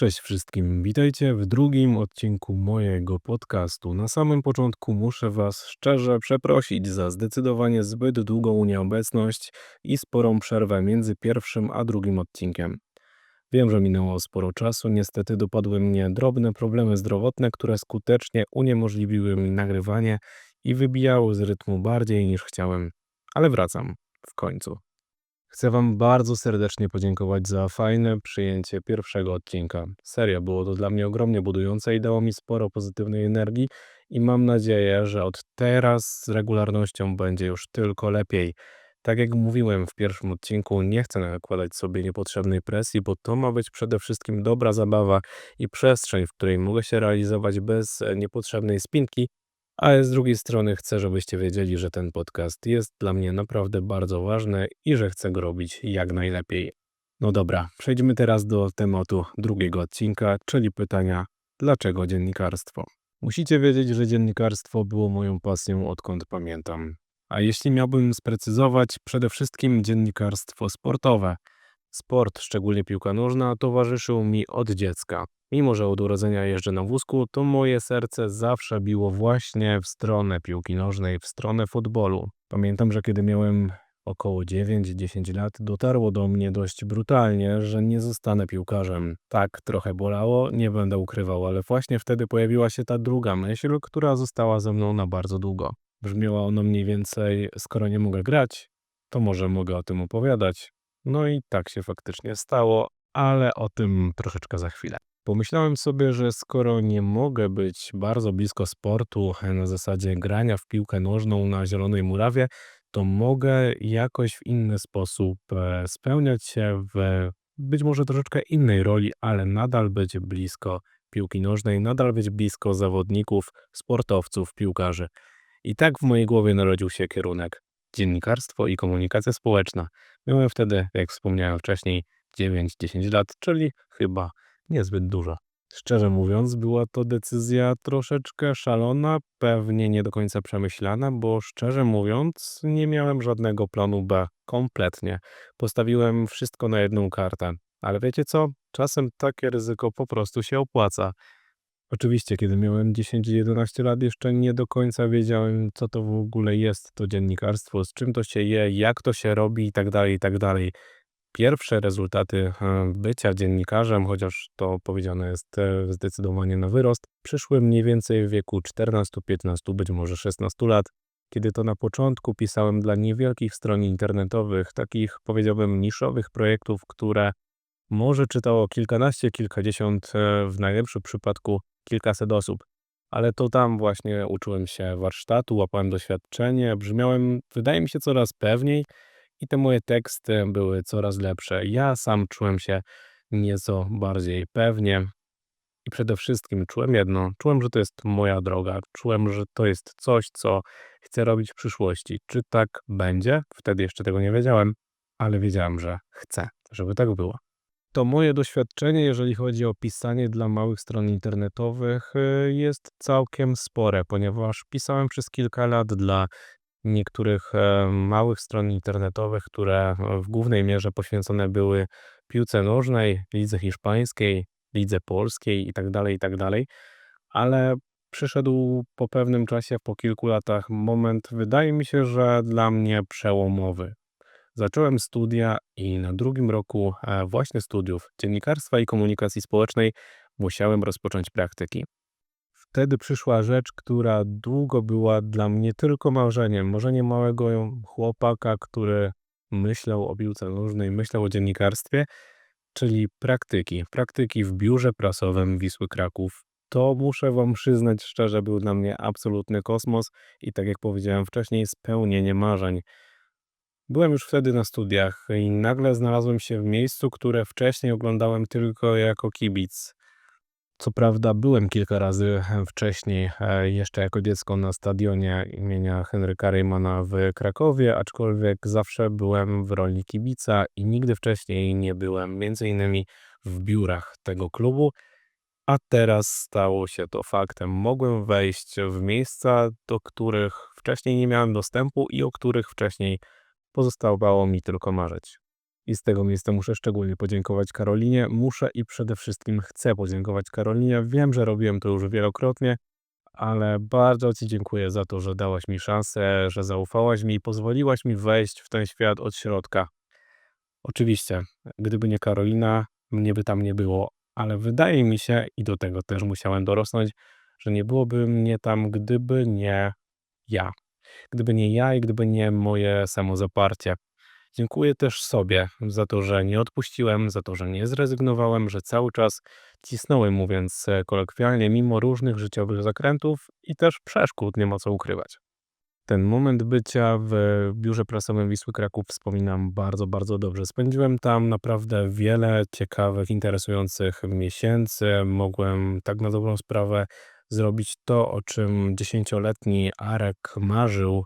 Cześć wszystkim, witajcie w drugim odcinku mojego podcastu. Na samym początku muszę Was szczerze przeprosić za zdecydowanie zbyt długą nieobecność i sporą przerwę między pierwszym a drugim odcinkiem. Wiem, że minęło sporo czasu, niestety dopadły mnie drobne problemy zdrowotne, które skutecznie uniemożliwiły mi nagrywanie i wybijały z rytmu bardziej niż chciałem. Ale wracam, w końcu. Chcę Wam bardzo serdecznie podziękować za fajne przyjęcie pierwszego odcinka. Serio, było to dla mnie ogromnie budujące i dało mi sporo pozytywnej energii i mam nadzieję, że od teraz z regularnością będzie już tylko lepiej. Tak jak mówiłem w pierwszym odcinku, nie chcę nakładać sobie niepotrzebnej presji, bo to ma być przede wszystkim dobra zabawa i przestrzeń, w której mogę się realizować bez e, niepotrzebnej spinki, ale z drugiej strony chcę, żebyście wiedzieli, że ten podcast jest dla mnie naprawdę bardzo ważny i że chcę go robić jak najlepiej. No dobra, przejdźmy teraz do tematu drugiego odcinka, czyli pytania, dlaczego dziennikarstwo? Musicie wiedzieć, że dziennikarstwo było moją pasją odkąd pamiętam. A jeśli miałbym sprecyzować, przede wszystkim dziennikarstwo sportowe. Sport, szczególnie piłka nożna, towarzyszył mi od dziecka. Mimo, że od urodzenia jeżdżę na wózku, to moje serce zawsze biło właśnie w stronę piłki nożnej, w stronę futbolu. Pamiętam, że kiedy miałem około 9-10 lat, dotarło do mnie dość brutalnie, że nie zostanę piłkarzem. Tak, trochę bolało, nie będę ukrywał, ale właśnie wtedy pojawiła się ta druga myśl, która została ze mną na bardzo długo. Brzmiała ono mniej więcej, skoro nie mogę grać, to może mogę o tym opowiadać. No i tak się faktycznie stało, ale o tym troszeczkę za chwilę. Pomyślałem sobie, że skoro nie mogę być bardzo blisko sportu, na zasadzie grania w piłkę nożną na zielonej murawie, to mogę jakoś w inny sposób e, spełniać się w być może troszeczkę innej roli, ale nadal być blisko piłki nożnej, nadal być blisko zawodników, sportowców, piłkarzy. I tak w mojej głowie narodził się kierunek dziennikarstwo i komunikacja społeczna. Miałem wtedy, jak wspomniałem wcześniej, 9-10 lat, czyli chyba niezbyt duża. Szczerze mówiąc, była to decyzja troszeczkę szalona, pewnie nie do końca przemyślana, bo szczerze mówiąc, nie miałem żadnego planu B. Kompletnie. Postawiłem wszystko na jedną kartę. Ale wiecie co? Czasem takie ryzyko po prostu się opłaca. Oczywiście, kiedy miałem 10-11 lat, jeszcze nie do końca wiedziałem, co to w ogóle jest to dziennikarstwo, z czym to się je, jak to się robi i tak dalej, i tak dalej. Pierwsze rezultaty e, bycia dziennikarzem, chociaż to powiedziane jest e, zdecydowanie na wyrost, przyszły mniej więcej w wieku 14, 15, być może 16 lat, kiedy to na początku pisałem dla niewielkich stron internetowych, takich powiedziałbym niszowych projektów, które może czytało kilkanaście, kilkadziesiąt, e, w najlepszym przypadku kilkaset osób. Ale to tam właśnie uczyłem się warsztatu, łapałem doświadczenie, brzmiałem, wydaje mi się, coraz pewniej i te moje teksty były coraz lepsze. Ja sam czułem się nieco bardziej pewnie i przede wszystkim czułem jedno, czułem, że to jest moja droga, czułem, że to jest coś, co chcę robić w przyszłości. Czy tak będzie? Wtedy jeszcze tego nie wiedziałem, ale wiedziałem, że chcę, żeby tak było. To moje doświadczenie, jeżeli chodzi o pisanie dla małych stron internetowych, y, jest całkiem spore, ponieważ pisałem przez kilka lat dla niektórych e, małych stron internetowych, które w głównej mierze poświęcone były piłce nożnej, lidze hiszpańskiej, lidze polskiej itd., tak itd., tak ale przyszedł po pewnym czasie, po kilku latach moment, wydaje mi się, że dla mnie przełomowy. Zacząłem studia i na drugim roku e, właśnie studiów dziennikarstwa i komunikacji społecznej musiałem rozpocząć praktyki. Wtedy przyszła rzecz, która długo była dla mnie tylko marzeniem. Marzeniem małego chłopaka, który myślał o piłce nożnej, myślał o dziennikarstwie, czyli praktyki. Praktyki w biurze prasowym Wisły Kraków. To muszę wam przyznać szczerze, był dla mnie absolutny kosmos i tak jak powiedziałem wcześniej, spełnienie marzeń. Byłem już wtedy na studiach i nagle znalazłem się w miejscu, które wcześniej oglądałem tylko jako kibic. Co prawda byłem kilka razy wcześniej, e, jeszcze jako dziecko na stadionie imienia Henryka Reymana w Krakowie, aczkolwiek zawsze byłem w roli kibica i nigdy wcześniej nie byłem między innymi w biurach tego klubu, a teraz stało się to faktem. Mogłem wejść w miejsca, do których wcześniej nie miałem dostępu i o których wcześniej pozostawało mi tylko marzyć. I z tego miejsca muszę szczególnie podziękować Karolinie. Muszę i przede wszystkim chcę podziękować Karolinie. Wiem, że robiłem to już wielokrotnie, ale bardzo Ci dziękuję za to, że dałaś mi szansę, że zaufałaś mi i pozwoliłaś mi wejść w ten świat od środka. Oczywiście, gdyby nie Karolina, mnie by tam nie było, ale wydaje mi się, i do tego też musiałem dorosnąć, że nie byłoby mnie tam, gdyby nie ja. Gdyby nie ja i gdyby nie moje samozaparcie. Dziękuję też sobie za to, że nie odpuściłem, za to, że nie zrezygnowałem, że cały czas cisnąłem, mówiąc e, kolokwialnie, mimo różnych życiowych zakrętów i też przeszkód, nie ma co ukrywać. Ten moment bycia w biurze prasowym Wisły Kraków wspominam bardzo, bardzo dobrze. Spędziłem tam naprawdę wiele ciekawych, interesujących miesięcy. Mogłem tak na dobrą sprawę zrobić to, o czym dziesięcioletni Arek marzył,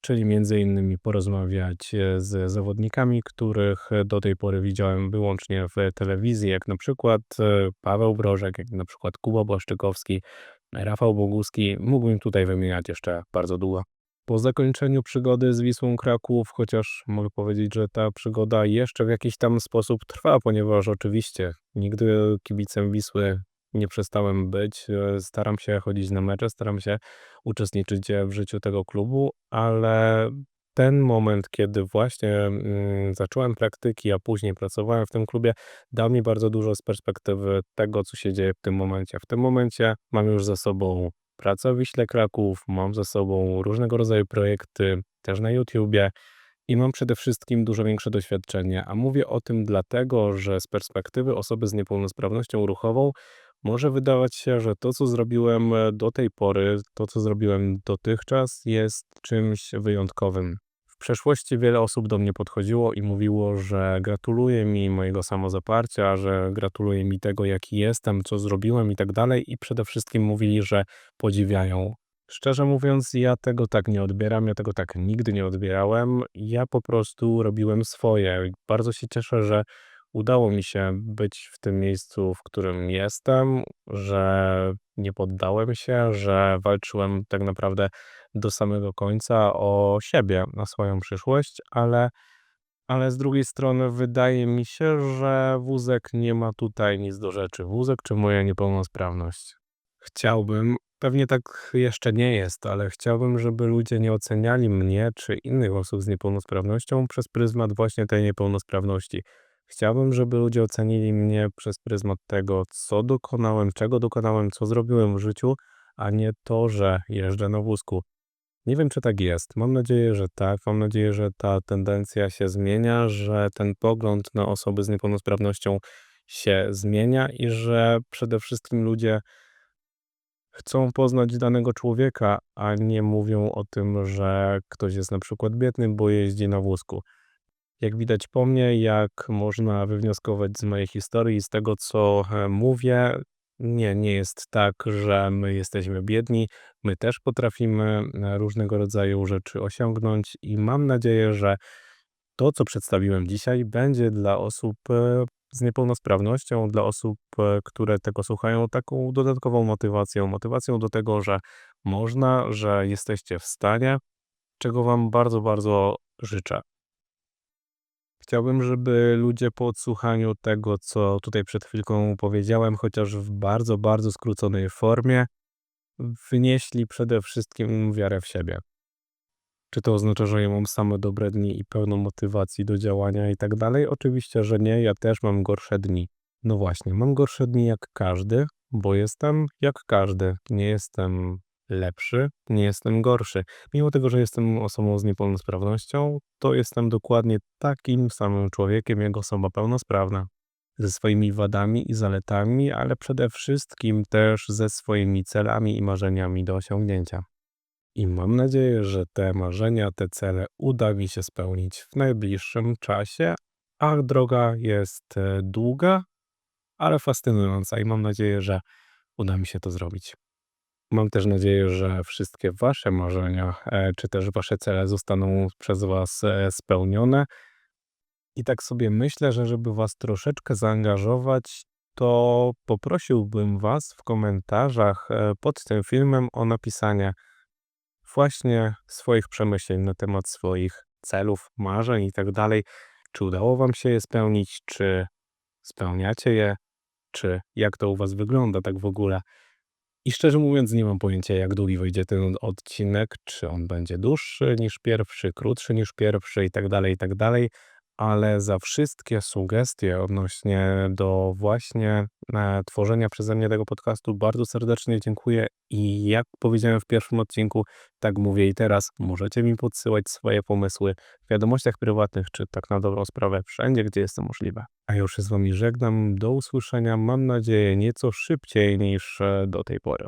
czyli między innymi porozmawiać e, z zawodnikami, których do tej pory widziałem wyłącznie w telewizji, jak na przykład e, Paweł Brożek, jak na przykład Kuba Błaszczykowski, Rafał Boguski. Mógłbym tutaj wymieniać jeszcze bardzo długo. Po zakończeniu przygody z Wisłą Kraków, chociaż mogę powiedzieć, że ta przygoda jeszcze w jakiś tam sposób trwa, ponieważ oczywiście nigdy kibicem Wisły nie przestałem być. E, staram się chodzić na mecze, staram się uczestniczyć w życiu tego klubu, ale ten moment, kiedy właśnie mm, zacząłem praktyki, a później pracowałem w tym klubie, dał mi bardzo dużo z perspektywy tego, co się dzieje w tym momencie. W tym momencie mam już za sobą pracę w Wiśle Kraków, mam za sobą różnego rodzaju projekty, też na YouTubie i mam przede wszystkim dużo większe doświadczenie. A mówię o tym dlatego, że z perspektywy osoby z niepełnosprawnością ruchową może wydawać się, że to, co zrobiłem e, do tej pory, to, co zrobiłem dotychczas, jest czymś wyjątkowym. W przeszłości wiele osób do mnie podchodziło i mówiło, że gratuluje mi mojego samozaparcia, że gratuluje mi tego, jaki jestem, co zrobiłem i tak dalej, i przede wszystkim mówili, że podziwiają. Szczerze mówiąc, ja tego tak nie odbieram, ja tego tak nigdy nie odbierałem. Ja po prostu robiłem swoje. Bardzo się cieszę, że udało mi się być w tym miejscu, w którym jestem, że nie poddałem się, że walczyłem tak naprawdę do samego końca o siebie, na swoją przyszłość, ale, ale z drugiej strony wydaje mi się, że wózek nie ma tutaj nic do rzeczy. Wózek czy moja niepełnosprawność. Chciałbym, pewnie tak jeszcze nie jest, ale chciałbym, żeby ludzie nie oceniali mnie czy innych osób z niepełnosprawnością przez pryzmat właśnie tej niepełnosprawności. Chciałbym, żeby ludzie ocenili mnie przez pryzmat tego, co dokonałem, czego dokonałem, co zrobiłem w życiu, a nie to, że jeżdżę na wózku. Nie wiem, czy tak jest. Mam nadzieję, że tak. Mam nadzieję, że ta tendencja się zmienia, że ten pogląd na osoby z niepełnosprawnością się zmienia i że przede wszystkim ludzie chcą poznać danego człowieka, a nie mówią o tym, że ktoś jest na przykład biedny, bo jeździ na wózku. Jak widać po mnie, jak można wywnioskować z mojej historii, z tego co e, mówię, nie, nie jest tak, że my jesteśmy biedni. My też potrafimy e, różnego rodzaju rzeczy osiągnąć i mam nadzieję, że to, co przedstawiłem dzisiaj, będzie dla osób e, z niepełnosprawnością, dla osób, które tego słuchają, taką dodatkową motywacją. Motywacją do tego, że można, że jesteście w stanie, czego Wam bardzo, bardzo życzę. Chciałbym, żeby ludzie po odsłuchaniu tego, co tutaj przed chwilką powiedziałem, chociaż w bardzo, bardzo skróconej formie, wynieśli przede wszystkim wiarę w siebie. Czy to oznacza, że ja mam same dobre dni i pełną motywacji do działania i tak dalej? Oczywiście, że nie. Ja też mam gorsze dni. No właśnie, mam gorsze dni jak każdy, bo jestem jak każdy. Nie jestem lepszy, nie jestem gorszy. Mimo tego, że jestem osobą z niepełnosprawnością, to jestem dokładnie takim samym człowiekiem jak osoba pełnosprawna. Ze swoimi wadami i zaletami, ale przede wszystkim też ze swoimi celami i marzeniami do osiągnięcia. I mam nadzieję, że te marzenia, te cele uda mi się spełnić w najbliższym czasie, a droga jest e, długa, ale fascynująca i mam nadzieję, że uda mi się to zrobić. Mam też nadzieję, że wszystkie wasze marzenia, e, czy też wasze cele zostaną przez was e, spełnione. I tak sobie myślę, że żeby was troszeczkę zaangażować, to poprosiłbym was w komentarzach e, pod tym filmem o napisanie właśnie swoich przemyśleń na temat swoich celów, marzeń i tak dalej. Czy udało wam się je spełnić? Czy spełniacie je? Czy jak to u was wygląda tak w ogóle? I szczerze mówiąc nie mam pojęcia jak długi wyjdzie ten odcinek, czy on będzie dłuższy niż pierwszy, krótszy niż pierwszy i tak dalej, i tak dalej, ale za wszystkie sugestie odnośnie do właśnie, e, tworzenia przeze mnie tego podcastu bardzo serdecznie dziękuję i jak powiedziałem w pierwszym odcinku, tak mówię i teraz, możecie mi podsyłać swoje pomysły w wiadomościach prywatnych, czy tak na dobrą sprawę wszędzie, gdzie jest to możliwe. A już się z wami żegnam, do usłyszenia, mam nadzieję nieco szybciej niż, e, do tej pory.